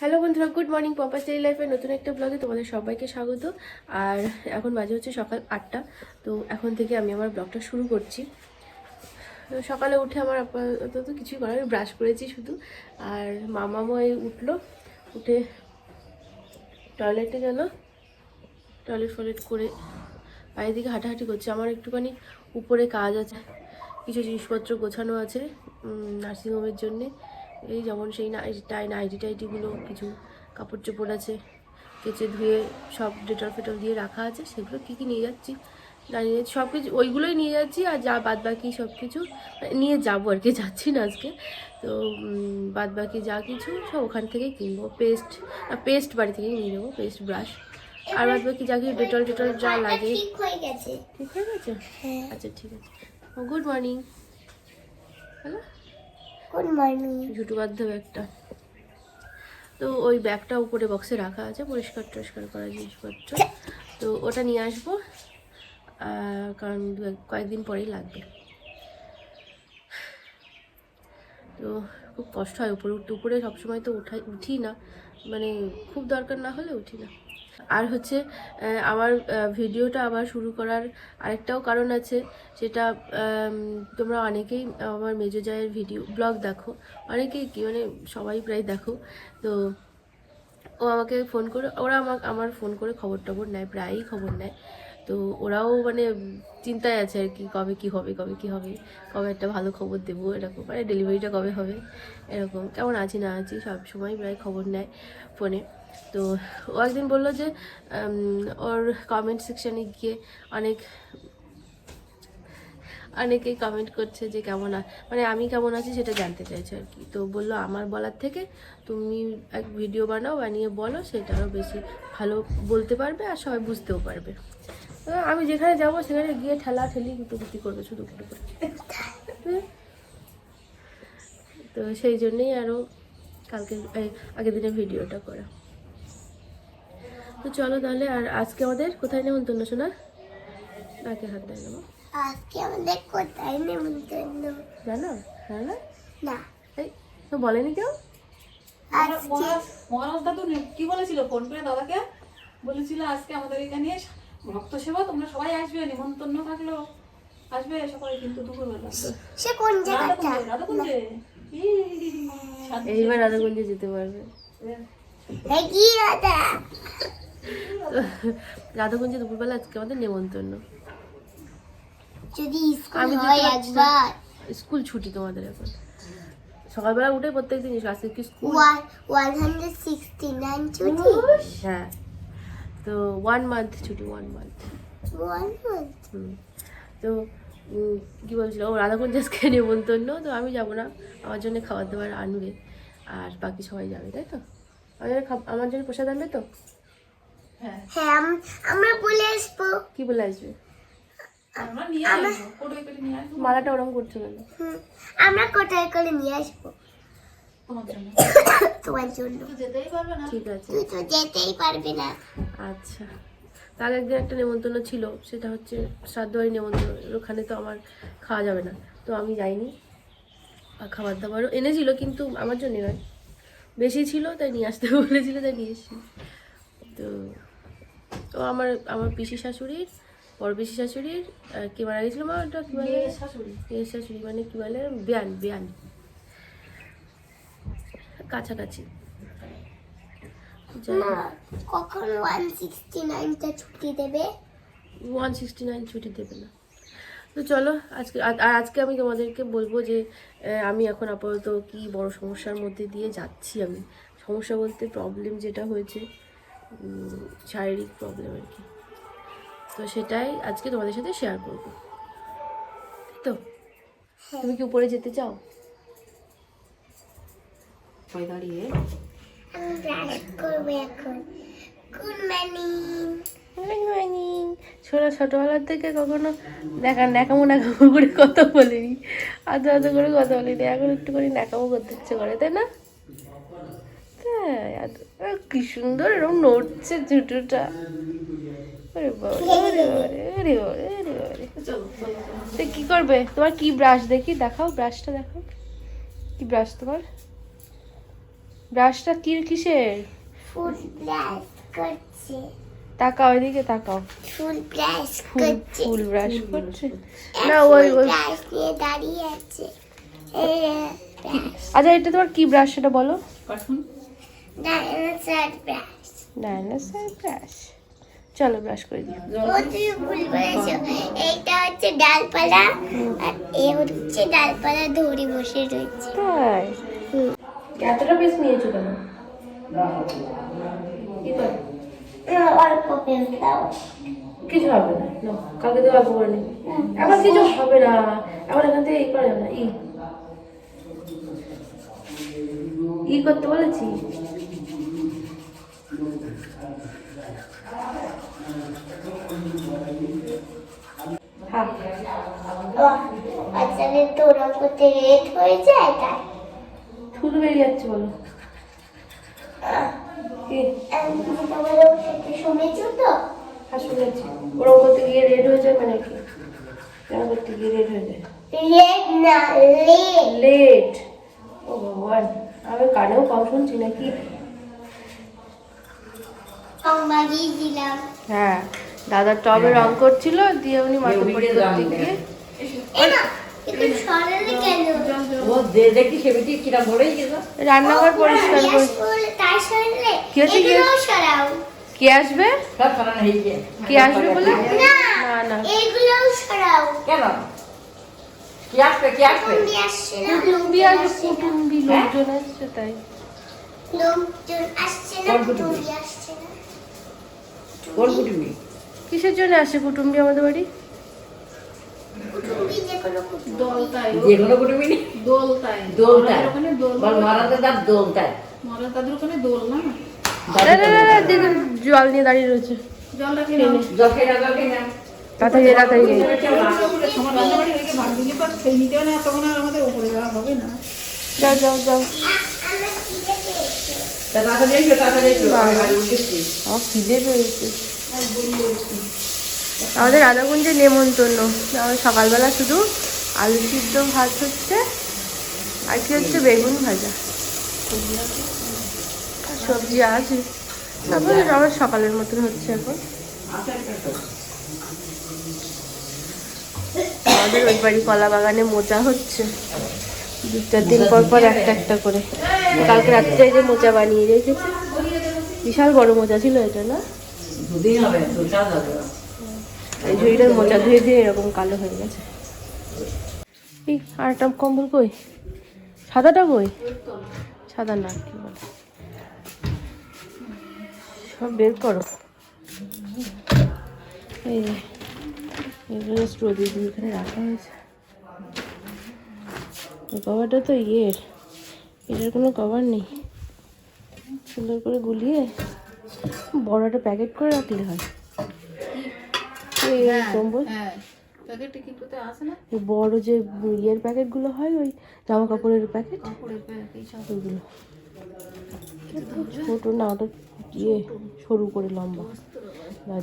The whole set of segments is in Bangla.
হ্যালো বন্ধুরা, গুড মর্নিং পম্পা স্টাইল লাইফের নতুন একটা ব্লগে তোমাদের সবাইকে স্বাগত। আর এখন বাজে হচ্ছে সকাল আটটা, তো এখন থেকে আমি আমার ব্লগটা শুরু করছি। সকালে উঠে আমার আপাতত কিছুই করার ব্রাশ করেছি শুধু। আর মামামও এই উঠল, উঠে টয়লেটে গেল টয়লেট ফয়লেট করে বাইরের দিকে হাঁটাহাঁটি করছে। আমার একটুখানি উপরে কাজ আছে, কিছু জিনিসপত্র গোছানো আছে নার্সিংহোমের জন্যে। এই যেমন সেই নাইটি নাইটি টাইটিগুলো কিছু কাপড় চোপড় আছে কেচে ধুয়ে সব ডেটল ফেটল দিয়ে রাখা আছে সেগুলো কী কী নিয়ে যাচ্ছি জানি সব কিছু ওইগুলোই নিয়ে যাচ্ছি আর যা বাদ বাকি সব কিছু মানে নিয়ে যাব আর কি যাচ্ছি না আজকে। তো বাদ বাকি যা কিছু সব ওখান থেকেই কিনবো। পেস্ট পেস্ট বাড়ি থেকেই নিয়ে যাব পেস্ট ব্রাশ। আর বাদ বাকি যা কিছু ডেটল টেটল যা লাগে ঠিক হয়ে গেছে। হ্যাঁ আচ্ছা ঠিক আছে। Good morning hello? Good morning ঝুটু বাধ্য ব্যাগটা তো ওই ব্যাগটা উপরে বক্সে রাখা আছে পরিষ্কার টরিষ্কার করা জিনিসপত্র। তো ওটা নিয়ে আসব কারণ দু এক- কয়েকদিন পরেই লাগবে। তো খুব কষ্ট হয় উপরে উঠতে উপরে সবসময় তো উঠাই উঠি না। মানে খুব দরকার না হলে উঠি না। আর হচ্ছে আমার ভিডিওটা আবার শুরু করার আরেকটাও কারণ আছে সেটা তোমরা অনেকেই আমার মেজো জায়ের ভিডিও, ব্লগ দেখো, অনেকেই কি মানে সবাই প্রায় দেখো, তো ও আমাকে ফোন করে, ওরা আমাকে, আমার ফোন করে খবর টবর নেয়, প্রায়ই খবর নেয়, তো ওরাও মানে চিন্তায় আছে আর কি, কবে কি হবে, কবে কি হবে, কবে একটা ভালো খবর দেবো, এরকম মানে ডেলিভারিটা কবে হবে, এরকম, কেমন আছি না আছি সব সময় প্রায় খবর নেয় ফোনে। তো ও একদিন বলল যে ওর কমেন্ট সেকশানে গিয়ে অনেক, অনেকেই কমেন্ট করছে যে কেমন মানে আমি কেমন আছি সেটা জানতে চাইছে আর কি। তো বলল, আমার বলার থেকে তুমি এক ভিডিও বানাও, বানিয়ে বলো সেটা আরও বেশি ভালো বলতে পারবে আর সবাই বুঝতেও পারবে। আমি যেখানে যাব সেখানে গিয়ে ঠেলা ঠেলি গুটি করবে, শুধু করে তো সেই জন্যেই আরও কালকে আগের দিনের ভিডিওটা করা। তো চলো তাহলে আর আজকে আমাদের কোথায় নেমন্তন্ন শোনা নাকে হাত দেয় নেব? আজকে আমাদের কোথায় নেমন্তন্ন? জানো? হ্যাঁ না? না। এই তো বলেনি কেউ? আজকে মহারাজ দাদু কি বলেছিল? ফোন করে দাদাকে? বলেছিল আজকে আমাদের এখানে ভক্ত সেবা তোমরা সবাই আসবে নিমন্ত্রণ থাকল। আসবে সবাই কিন্তু দুপুরবেলা। সে কোন জায়গাটা? রাধাকুঞ্জে। রাধাকুঞ্জে ই, শান্তি। এইবার রাধাগঞ্জে যেতে পারবে। কি রাধাগঞ্জে দুপুরবেলা আজকে আমাদের নেমন্তন্ন। যদি স্কুল আমি হয় একবার। স্কুল ছুটি তোমাদের এখন। সকালবেলা উঠে প্রত্যেক দিন আজকে কি school? One one hundred sixty nine ছুটি। হ্যাঁ। তো ওয়ান মান্থ ছুটি ওয়ান মান্থ ওয়ান হুম। তো কি বলছিল? ও রাধাগঞ্জ আজকে নেমন্তন্ন। তো আমি যাব না। আমার জন্য খাবার দাবার আনবে। আর বাকি সবাই যাবে তাই তো? আমার জন্য আমার জন্য প্রসাদ আনবে তো? হ্যাঁ হ্যাঁ আম- আমরা বলে আসব। কি বলে আসবে? আমরা নিয়ে আসব কোটোই করে নিয়ে আসব? মালাটা ওরম করছ কেন? হুম, আমরা কোথায় করে নিয়ে আসব? তোমার জন্য। ঠিক আছে। তুই তো যেতেই পারবি না। আচ্ছা। তার একদিন একটা নেমন্তন্ন ছিল সেটা হচ্ছে শ্রাদ্ধবাড়ি নেমন্তন্ন। ওখানে তো আমার খাওয়া যাবে না। তো আমি যাইনি। আর খাবার দাবারও এনেছিল কিন্তু আমার জন্য নয়। বেশি ছিল তাই নিয়ে আসতে বলেছিল তাই নিয়ে এসেছি। তো তো আমার আমার পিসি শাশুড়ির বড় পিসি শাশুড়ির কি মারা গেছিল মা? ওটা কি বলে? শাশুড়ি। শাশুড়ি মানে কি বলে? বিয়ান বিয়ান। কাছাকাছি। যাই হোক। না কখন ওয়ান সিক্সটি নাইনটা ছুটি দেবে? ওয়ান সিক্সটি নাইন ছুটি দেবে না। তো চলো আজকে আর আর আজকে আমি তোমাদেরকে বলব যে আমি এখন আপাতত কি বড় সমস্যার মধ্যে দিয়ে যাচ্ছি আমি। সমস্যা বলতে প্রবলেম যেটা হয়েছে শারীরিক প্রবলেম আর কি। তো সেটাই আজকে তোমাদের সাথে শেয়ার করব। তো তুমি কি উপরে যেতে চাও? দাঁড়িয়ে। গুড মর্নিং গুড মর্নিং ছোট ছোটবেলার থেকে কখনো দেখা ন্যাকামো ন্যাকামো করে কথা বলিনি। আদো আদো করে কথা বলিনি। এখন একটু করে ন্যাকামো করতে ইচ্ছে করে তাই না? কি সুন্দর এরকম নড়ছে চলো তো কি করবে? তোমার কি ব্রাশ দেখি? দেখাও ব্রাশটা দেখাও। কি ব্রাশ তোমার? ব্রাশটা কি কিসের? ফুল ব্রাশ করছে। তাকাও ওইদিকে তাকাও। ফুল ব্রাশ ফুল করছে। ফুল ব্রাশ করছে। না ওই ওই। ব্রাশ নিয়ে দাঁড়িয়ে আছে। আচ্ছা এটা তোমার কি ব্রাশ সেটা বলো? Cartoon dinosaur brush dinosaur brush চলো ব্রাশ করে ও তুমি ভুল বলেছ এইটা হচ্ছে ডালপালা আর এ হচ্ছে ডালপালা ধরে বসে রয়েছে। তাই? এতটা বেশ নিয়েছো কেন? অল্প পেন দাও। কিছু হবে না। কালকে তো অল্প করে নিই এখন কিছু হবে না। এখন এখান থেকে ই করা না। ই। ই করতে বলেছি হ্যাঁ ও বাচ্চাদের তো ওরম রেড হয়ে যায় তাই। থুতু বেরিয়ে যাচ্ছে বলো। শুনেছো তো? হ্যাঁ শুনেছি। ওরকম করতে গিয়ে রেড হয়ে যায় মানে কি? কেন করতে গিয়ে রেড হয়ে যায়? রেড না লেড লেট ও ভগবান আমি কানেও কম শুনছি নাকি? হ্যাঁ দাদা টবে রং করছিল দিয়ে উনি মাথা করতে গিয়ে রান্নাঘর পরিষ্কার কি আসবে? কে আসবে বলে? না না না। এগুলোও সরাও। কেন? কি আসবে কি আসবে? কুটুম্বি আসছে না কুটুম্বি আসবে কুটুম্বি লোকজন আসছে তাই। লোকজন আসছে না কুটুম্বি? কুটুম্বি আসছে না। কোন কুটুমি কিসের জন্য আসে কুটুম্বি আমাদের বাড়ি কুটুম্বি যে কোনো কুটুম্বি দোলতায় যে কোনো কুটুমি দোলতায় দোলতায় ওখানে দোল বল মারাতে দোলতায় মরা তাদের ওখানে দোল না? না না না না দেখুন জল নিয়ে দাঁড়িয়ে রয়েছে। জল খেয়ে না জল খেয়ে না তাড়াতাড়ি যাও যাও যাও। তাড়াতাড়ি এসো তাড়াতাড়ি খিদে পেয়েছে। আমাদের রাধাকুঞ্জে নেমন্তন্ন। আমাদের সকালবেলা শুধু আলু সিদ্ধ ভাত হচ্ছে আর কি হচ্ছে? বেগুন ভাজা। সবজি আছে। তারপর আমার সকালের মতন হচ্ছে এখন। আমাদের ওই বাড়ি কলা বাগানে মোচা হচ্ছে। দু চার দিন পর পর একটা একটা করে। কালকে রাত্রে যে মোচা বানিয়ে রেখেছে। বিশাল বড় মোচা ছিল এটা না? দুদিন হবে দুটা এই ঝুড়িটার মোচা ধুয়ে দিয়ে এরকম কালো হয়ে গেছে। এই আর একটা কম্বল কই? সাদাটা কই? সাদা না, কি বলে? সব বের করো। এই এগুলো স্টোরি দিয়ে এখানে রাখা হয়েছে। কভারটা তো ইয়ের এটার কোনো কভার নেই। সুন্দর করে গুলিয়ে বড় একটা প্যাকেট করে রাখলে হয়। কম্বল? হ্যাঁ না? এই বড় যে ইয়ের প্যাকেটগুলো হয় ওই জামা কাপড়ের প্যাকেট? ওইগুলো। ছোট না ওটা ইয়ে সরু করে লম্বা। না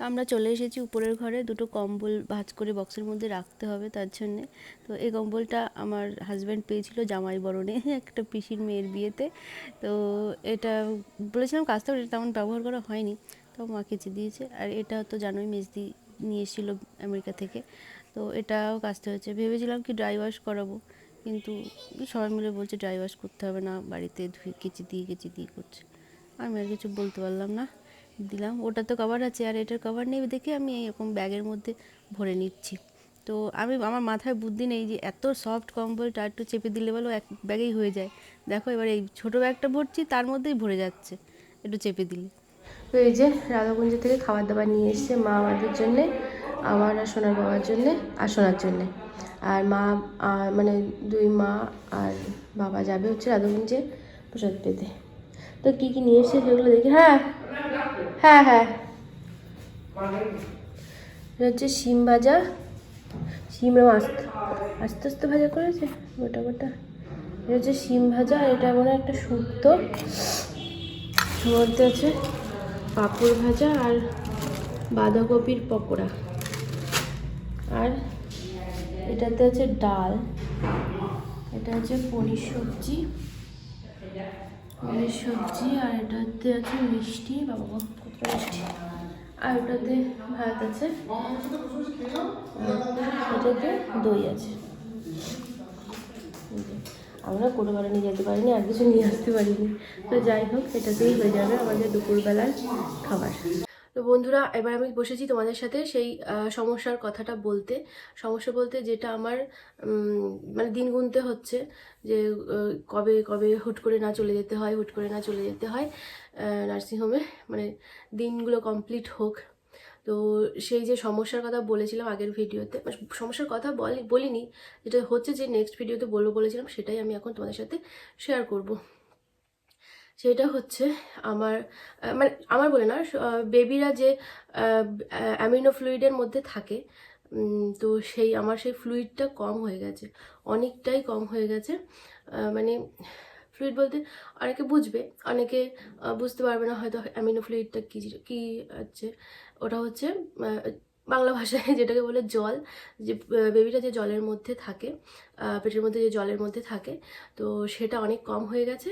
আমরা চলে এসেছি উপরের ঘরে। দুটো কম্বল ভাঁজ করে বক্সের মধ্যে রাখতে হবে তার জন্যে। তো এই কম্বলটা আমার হাজব্যান্ড পেয়েছিল জামাই বরণে, একটা পিসির মেয়ের বিয়েতে। তো এটা বলেছিলাম কাজটা এটা তেমন ব্যবহার করা হয়নি। তো মা কেচে দিয়েছে। আর এটা তো জানোই মেজদি নিয়ে এসেছিল আমেরিকা থেকে। তো এটাও কাচতে হয়েছে। ভেবেছিলাম কি ড্রাই ওয়াশ করাবো, কিন্তু সবাই মিলে বলছে ড্রাই ওয়াশ করতে হবে না, বাড়িতে ধুয়ে কেচে দিয়ে কেচে দিয়ে করছে। আমি আর কিছু বলতে পারলাম না। দিলাম। ওটা তো কভার আছে আর এটার কভার নেই দেখে আমি এরকম ব্যাগের মধ্যে ভরে নিচ্ছি। তো আমি, আমার মাথায় বুদ্ধি নেই যে এত সফট কম্বলটা একটু চেপে দিলে বলো এক ব্যাগেই হয়ে যায়। দেখো এবার এই ছোটো ব্যাগটা ভরছি, তার মধ্যেই ভরে যাচ্ছে একটু চেপে দিলে। তো এই যে রাধাকুঞ্জ থেকে খাবার দাবার নিয়ে এসছে মা আমাদের জন্যে, আমার আর সোনার বাবার জন্যে আর সোনার জন্যে। আর মা মানে দুই মা আর বাবা যাবে হচ্ছে রাধাকুঞ্জে প্রসাদ পেতে। তো কী কী নিয়ে এসছে সেগুলো দেখি। হ্যাঁ হ্যাঁ হ্যাঁ। এটা হচ্ছে শিম ভাজা, শিম আস্তে আস্তে আস্তে ভাজা করেছে? গোটা গোটা। এটা হচ্ছে শিম ভাজা, আর এটা মনে একটা শুক্তো। মধ্যে আছে পাঁপড় ভাজা আর বাঁধাকপির পকোড়া। আর এটাতে আছে ডাল। এটা হচ্ছে পনির সবজি। পনির সবজি আর এটাতে আছে মিষ্টি বাবা। আর ওটাতে ভাত আছে। এটাতে দই আছে। আমরা কোনো নিয়ে যেতে পারিনি, আর কিছু নিয়ে আসতে পারিনি। তো যাই হোক, এটাতেই হয়ে যাবে আমাদের দুপুরবেলার খাবার। বন্ধুরা, এবার আমি বসেছি তোমাদের সাথে সেই সমস্যার কথাটা বলতে। সমস্যা বলতে যেটা আমার মানে দিন গুনতে হচ্ছে যে কবে কবে হুট করে না চলে যেতে হয়, হুট করে না চলে যেতে হয় নার্সিংহোমে। মানে দিনগুলো কমপ্লিট হোক। তো সেই যে সমস্যার কথা বলেছিলাম আগের ভিডিওতে মানে সমস্যার কথা বলি, বলিনি, যেটা হচ্ছে যে নেক্সট ভিডিওতে বলব বলেছিলাম, সেটাই আমি এখন তোমাদের সাথে শেয়ার করব। সেটা হচ্ছে আমার মানে আমার বলে না বেবিরা যে অ্যামিনো ফ্লুইডের মধ্যে থাকে তো সেই, আমার সেই ফ্লুইডটা কম হয়ে গেছে, অনেকটাই কম হয়ে গেছে মানে ফ্লুইড বলতে অনেকে বুঝবে, অনেকে বুঝতে পারবে না হয়তো অ্যামিনো ফ্লুইডটা কী কী আছে ওটা হচ্ছে বাংলা ভাষায় যেটাকে বলে জল, যে বেবিটা যে জলের মধ্যে থাকে পেটের মধ্যে যে জলের মধ্যে থাকে, তো সেটা অনেক কম হয়ে গেছে।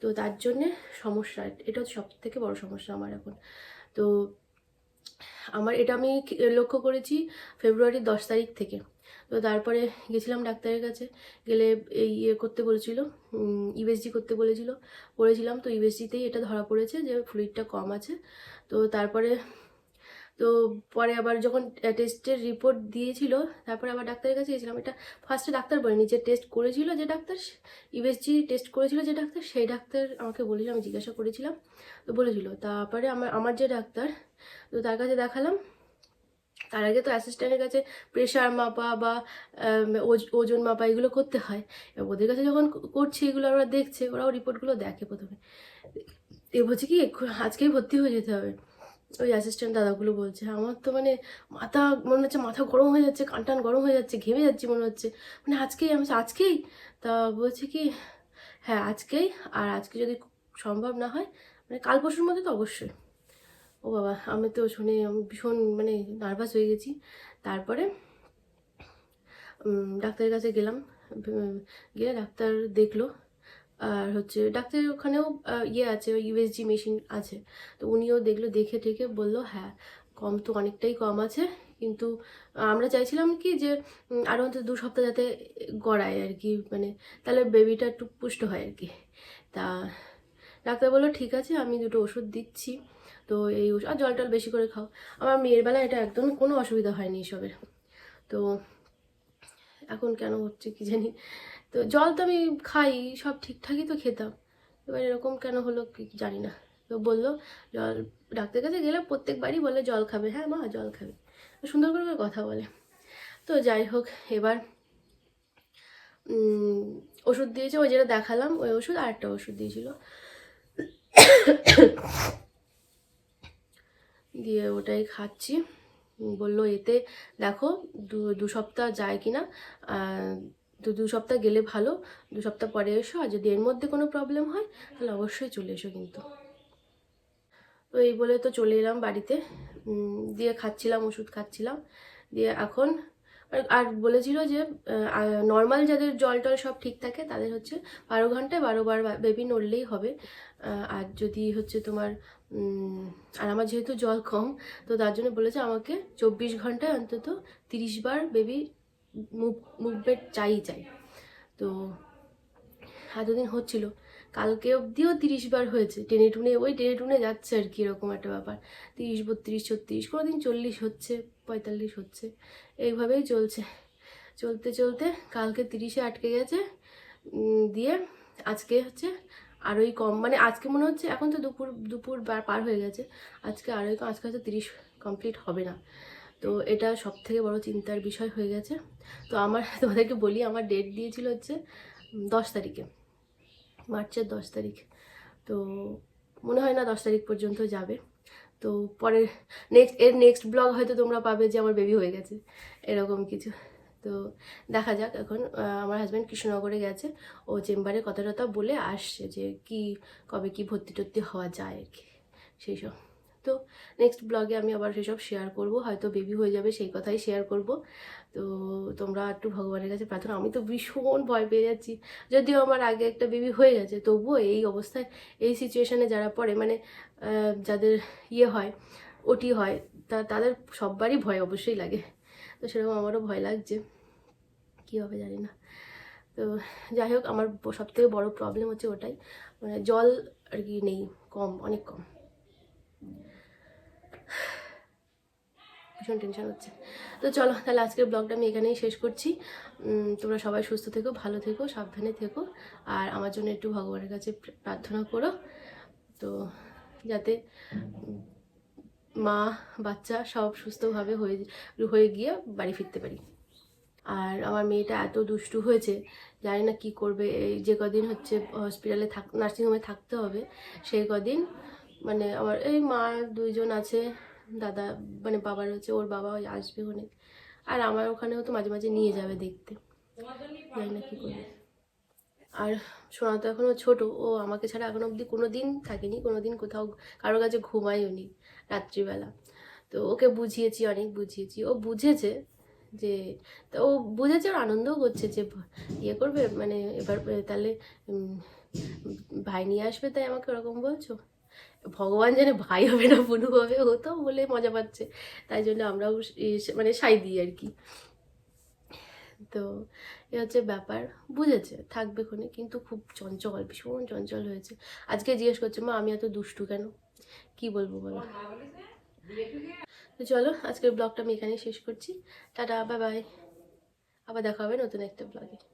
তো তার জন্যে সমস্যা, এটা সব থেকে বড় সমস্যা আমার এখন। তো আমার, এটা আমি লক্ষ্য করেছি ফেব্রুয়ারির দশ তারিখ থেকে। তো তারপরে গেছিলাম ডাক্তারের কাছে, গেলে এই ইয়ে করতে বলেছিল ইউএসজি করতে বলেছিল, করেছিলাম। তো ইউএসজিতেই এটা ধরা পড়েছে যে ফ্লুইডটা কম আছে। তো তারপরে তো পরে আবার যখন টেস্টের রিপোর্ট দিয়েছিল, তারপরে আবার ডাক্তারের কাছে গেছিলাম এটা ফার্স্টে ডাক্তার বলেনি, যে টেস্ট করেছিল যে ডাক্তার ইউএসজি টেস্ট করেছিল যে ডাক্তার, সেই ডাক্তার আমাকে বলেছিল, আমি জিজ্ঞাসা করেছিলাম। তো বলেছিল, তারপরে আমার আমার যে ডাক্তার, তো তার কাছে দেখালাম। তার আগে তো অ্যাসিস্ট্যান্টের কাছে প্রেশার মাপা বা ওজ- ওজন মাপা এগুলো করতে হয়। এবার ওদের কাছে যখন করছি, এগুলো ওরা দেখছে, ওরাও রিপোর্টগুলো দেখে প্রথমে। এ বলছে কি আজকেই ভর্তি হয়ে যেতে হবে। ওই অ্যাসিস্ট্যান্ট দাদাগুলো বলছে আমার তো মানে মাথা মনে হচ্ছে মাথা গরম হয়ে যাচ্ছে কান টান গরম হয়ে যাচ্ছে, ঘেমে যাচ্ছি মনে হচ্ছে। মানে আজকেই, আমি আজকেই? তা বলছে কি হ্যাঁ আজকেই, আর আজকে যদি সম্ভব না হয় মানে কাল পরশুর মধ্যে তো অবশ্যই। ও বাবা, আমি তো শুনে, আমি ভীষণ মানে নার্ভাস হয়ে গেছি। তারপরে ডাক্তারের কাছে গেলাম গিয়ে ডাক্তার দেখল আর হচ্ছে ডাক্তারের ওখানেও ইয়ে আছে ওই ইউএসজি মেশিন আছে। তো উনিও দেখল দেখে টেকে বলল হ্যাঁ কম তো অনেকটাই কম আছে। কিন্তু আমরা চাইছিলাম কি যে উম, আরও অন্তত দু সপ্তাহ যাতে গড়ায় আর কি মানে তাহলে বেবিটা একটু পুষ্ট হয় আর কি। তা ডাক্তার বলল ঠিক আছে আমি দুটো ওষুধ দিচ্ছি তো এই ওষুধ আর জল টল বেশি করে খাও। আমার মেয়ের বেলা এটা একদম কোনো অসুবিধা হয়নি এসবের। তো এখন কেন হচ্ছে কি জানি। তো জল তো আমি খাই, সব ঠিকঠাকই তো খেতাম। এবার এরকম কেন হলো কি জানি না। তো বলল, জল ডাক্তার কাছে গেলে প্রত্যেকবারই বলে, জল খাবে। হ্যাঁ মা, জল খাবে। সুন্দর করে কথা বলে। তো যাই হোক, এবার ওষুধ দিয়েছে, ওই যেটা দেখালাম, ওই ওষুধ আর একটা ওষুধ দিয়েছিল। দিয়ে ওটাই খাচ্ছি। বলল, এতে দেখো, দু সপ্তাহ যায় কি না দু সপ্তাহ গেলে ভালো, দু সপ্তাহ পরে এসো, আর যদি এর মধ্যে কোনো প্রবলেম হয়, তাহলে অবশ্যই চলে এসো কিন্তু। তো এই বলে তো চলে এলাম বাড়িতে। দিয়ে খাচ্ছিলাম, ওষুধ খাচ্ছিলাম। দিয়ে এখন আর- বলেছিল যে নর্মাল যাদের জল টল সব ঠিক থাকে, তাদের হচ্ছে বারো ঘন্টায় বারো বার বেবি নড়লেই হবে। আর যদি হচ্ছে তোমার আর আমার যেহেতু জল কম, তো তার জন্য বলেছে আমাকে চব্বিশ ঘন্টায় অন্তত তিরিশ বার বেবি মুভ মুভমেন্ট চাই চাই। তো এতদিন হচ্ছিল। কালকে অবধিও তিরিশ বার হয়েছে। টেনে টুনে, ওই টেনে টুনে যাচ্ছে আর কি, এরকম একটা ব্যাপার। তিরিশ, বত্রিশ, ছত্রিশ কোনো দিন চল্লিশ হচ্ছে, পঁয়তাল্লিশ হচ্ছে। এইভাবেই চলছে। চলতে চলতে কালকে তিরিশে আটকে গেছে। দিয়ে আজকে হচ্ছে আরোই কম মানে আজকে মনে হচ্ছে এখন তো দুপুর দুপুর বার- পার হয়ে গেছে। আজকে আরোই কম, আজকে হয়তো তিরিশ কমপ্লিট হবে না। তো এটা সব থেকে বড় চিন্তার বিষয় হয়ে গেছে। তো আমার, তোমাদেরকে বলি, আমার ডেট দিয়েছিল হচ্ছে দশ তারিখে, মার্চের দশ তারিখ। তো মনে হয় না দশ তারিখ পর্যন্ত যাবে। তো পরের নেক্সট এর নেক্সট ব্লগ হয়তো তোমরা পাবে যে আমার বেবি হয়ে গেছে, এরকম কিছু। তো দেখা যাক এখন আমার হাজব্যান্ড কৃষ্ণনগরে গেছে, ও চেম্বারে কথা টথা বলে আসছে যে কি, কবে কি ভর্তি টর্তি হওয়া যায় আর কি, সেই সব। তো নেক্সট ব্লগে আমি আবার সেসব শেয়ার করব, হয়তো বেবি হয়ে যাবে সেই কথাই শেয়ার করব। তো তোমরা একটু ভগবানের কাছে প্রার্থনা, আমি তো ভীষণ ভয় পেয়ে যাচ্ছি। যদিও আমার আগে একটা বেবি হয়ে গেছে, তবুও এই অবস্থায়, এই সিচুয়েশানে যারা পড়ে মানে যাদের ইয়ে হয় ওটি হয়, তা, তাদের সববারই ভয় অবশ্যই লাগে। তো সেরকম আমারও ভয় লাগছে, কী হবে জানি না। তো যাই হোক, আমার সব থেকে বড়ো প্রবলেম হচ্ছে ওটাই মানে জল আর কি নেই, কম, অনেক কম। ভীষণ টেনশন হচ্ছে। তো চলো, তাহলে আজকের ব্লগটা আমি এখানেই শেষ করছি। তোমরা সবাই সুস্থ থেকো, ভালো থেকো, সাবধানে থেকো। আর আমার জন্য একটু ভগবানের কাছে প্রার্থনা করো। তো যাতে মা, বাচ্চা সব সুস্থভাবে হয়ে হয়ে গিয়ে বাড়ি ফিরতে পারি। আর আমার মেয়েটা এত দুষ্টু হয়েছে, জানি না কি করবে। এই যে কদিন হচ্ছে হসপিটালে থাক নার্সিংহোমে থাকতে হবে, সেই কদিন মানে আমার, এই মা দুইজন আছে দাদা মানে বাবার হচ্ছে, ওর বাবা ওই আসবে অনেক। আর আমার ওখানেও তো মাঝে মাঝে নিয়ে যাবে দেখতে। জানি না কী করবে। আর সোনা তো এখনও ছোট, ও আমাকে ছাড়া এখনও অবধি কোনো দিন থাকেনি কোনো দিন কোথাও কারোর কাছে ঘুমায়ও নি রাত্রিবেলা। তো ওকে বুঝিয়েছি, অনেক বুঝিয়েছি। ও বুঝেছে যে, তো ও বুঝেছে, ওর আনন্দও করছে যে ইয়ে করবে মানে এবার, তাহলে ভাই নিয়ে আসবে তাই আমাকে ওরকম বলছো? ভগবান জানে ভাই হবে না, বুনু হবে হতো বলে মজা পাচ্ছে। তাই জন্য আমরাও মানে সাই দিই আর কি। তো এ হচ্ছে ব্যাপার। বুঝেছে, থাকবে ক্ষণে কিন্তু খুব চঞ্চল, ভীষণ চঞ্চল হয়েছে। আজকে জিজ্ঞেস করছে, মা, আমি এত দুষ্টু কেন? কি বলব বলো। তো চলো, আজকের ব্লগটা আমি এখানেই শেষ করছি। টাটা, বাই বাই। আবার দেখা হবে নতুন একটা ব্লগে।